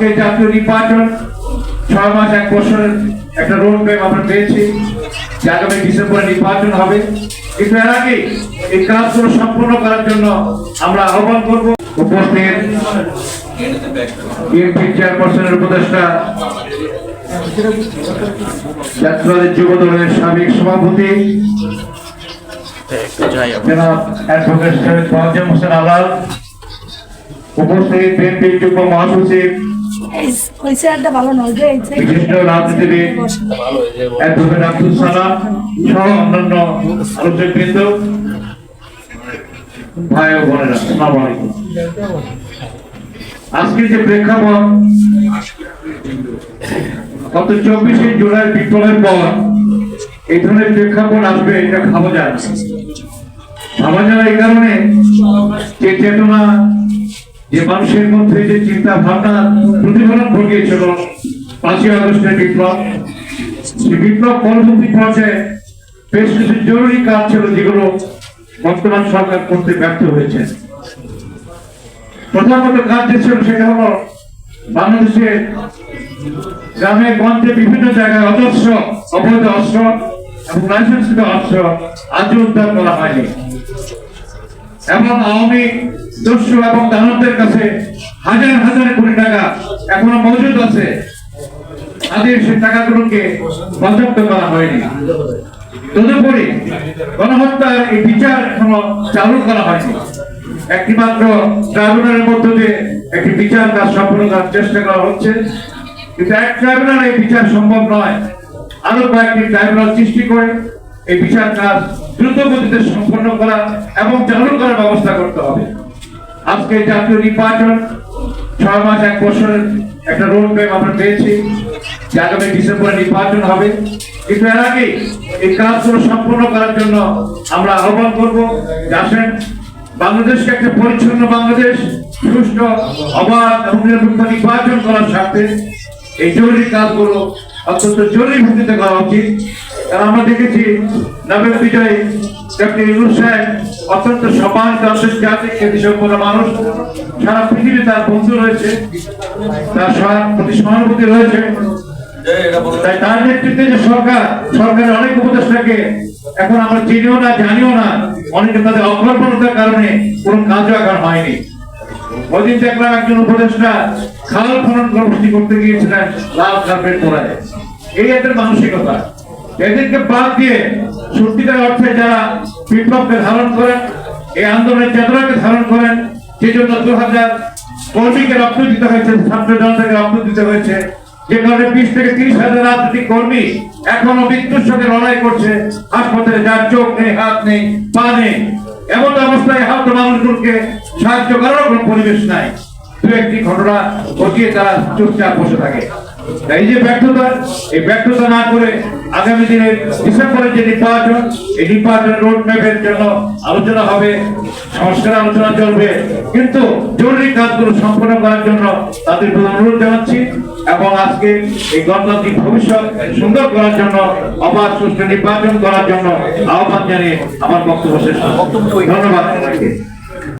আজকে জাতীয় নির্বাচন ছয় মাস, এক বছরের একটা রোড ম্যাপ আমরা পেয়েছি। যে আগামী ডিসেম্বরে নির্বাচন হবে। কিন্তু এর আগে এই কাজগুলো সম্পূর্ণ করার জন্য আমরা আহ্বান করব। উপস্থিত বিএনপি চেয়ারপারসনের উপদেষ্টা জাতীয়বাদী যুব দলের সাবেক সভাপতি উপস্থিত বিএনপি যুগ্ম মহাসচিব ওই চেয়ারটা ভালো নয় যে বিশিষ্ট রাজনীতিবিদ অ্যাডভোকেট আব্দুল সালাম সহ অন্যান্য আলোচকবৃন্দ ভাই ও বোনেরা আসসালামু আলাইকুম। আজকে যে প্রেক্ষাপট গত চব্বিশে জুলাই বিপ্লবের পর এই ধরনের প্রেক্ষাপট আসবে এটা ভাবা যায় না। ভাবা যায় এই কারণে যে চেতনা যে মানুষের মধ্যে যে চিন্তা ভাবনা প্রতিফলন ঘটিয়েছিল পাঁচই আগস্টের বিপ্লব সেই বিপ্লব পরবর্তী পর্যায়ে বেশ কিছু জরুরি কাজ ছিল যেগুলো বর্তমান সরকার করতে ব্যর্থ হয়েছে। প্রথমত কাজ যে ছিল সেটা হলো বাংলাদেশের গ্রামে গঞ্জে বিভিন্ন জায়গায় অজস্র, অবৈধ অস্ত্র এবং লাইসেন্সিত অস্ত্র আজও উদ্ধার করা হয়নি। এবং আওয়ামী দস্যু এবং দানবদের কাছে হাজার হাজার কোটি টাকা এখনও মজুদ আছে। সেই টাকাগুলোকে করা হয়নি। তদুপরি গণহত্যার এই বিচার এখনও চালু করা হয়নি। একটি মাত্র ট্রাইব্যুনালের মধ্য দিয়ে একটি বিচার কাজ করার চেষ্টা করা হচ্ছে। কিন্তু এক ট্রাইব্যুনাল এই বিচার সম্ভব নয়। আরও কয়েকটি ট্রাইব্যুনাল সৃষ্টি করে এই বিচার কাজ দ্রুত গতিতে সম্পন্ন করা এবং চালু করার ব্যবস্থা করতে হবে। আজকে জাতীয় নির্বাচন ছয় মাস, এক বছরের একটা রোড ম্যাপ আমরা পেয়েছি যে আগামী ডিসেম্বরে নির্বাচন হবে। কিন্তু এর আগে এই কাজগুলো সম্পূর্ণ করার জন্য আমরা আহ্বান করব আসেন, বাংলাদেশকে একটা পরিচ্ছন্ন বাংলাদেশ, সুষ্ঠু, অবাধ এবং নিরপেক্ষ নির্বাচন করার স্বার্থে এই জরুরি কাজগুলো অত্যন্ত জরুরি ভিত্তিতে করা উচিত। আমরা দেখেছি ইউনুস সাহেব অত্যন্ত আন্তর্জাতিক মানুষ। সারা পৃথিবী তার বন্ধু রয়েছে, তার প্রতি সহানুভূতি রয়েছে। তাই তার নেতৃত্বে যে সরকার, সরকারের অনেক উপদেষ্টাকে এখন আমরা চিনিও না, জানিও না, অনেকে তাদের অকল্পনতার কারণে কোনো কাজও এখন হয়নি। ওদিন দেখলাম একজন উপদেষ্টা খাল খনন কর্মসূচি করতে গিয়েছিলেন লাল কার্পেট পরায়। এই এদের মানসিকতা। এদেরকে বাদ দিয়ে সত্যিকার অর্থে যারা বিপ্লবকে ধারণ করেন, এই আন্দোলনের চেতনাকে ধারণ করেন যে জন্য দু হাজার কর্মীকে রক্ত দিতে হয়েছে, ছাত্র জনতাকে রক্ত দিতে হয়েছে। যে কারণে বিশ থেকে তিরিশ হাজার রাজনৈতিক কর্মী এখনও মৃত্যুর সঙ্গে লড়াই করছে। হাসপাতালে যার চোখ নেই, হাত নেই, পা নেই, এমন অবস্থায় আহত মানুষগুলোকে সাহায্য করার কোনো পরিবেশ নাই। দু একটি ঘটনা ঘটিয়ে তারা চুপচাপ বসে থাকে। এই যে ব্যর্থতা এই ব্যর্থতা না করে আগামী দিনে ডিসেম্বরের যে নির্বাচন এই নির্বাচন রোড ম্যাপের জন্য আলোচনা হবে সংস্কার আলোচনা চলবে। কিন্তু জরুরি কাজগুলো সম্পন্ন করার জন্য তাদের অনুরোধ জানাচ্ছি এবং আজকে এই গণতান্ত্রিক ভবিষ্যৎ সুন্দর করার জন্য অবাধ সুষ্ঠু নির্বাচন করার জন্য আহ্বান জানিয়ে আমার বক্তব্য শেষ ধন্যবাদ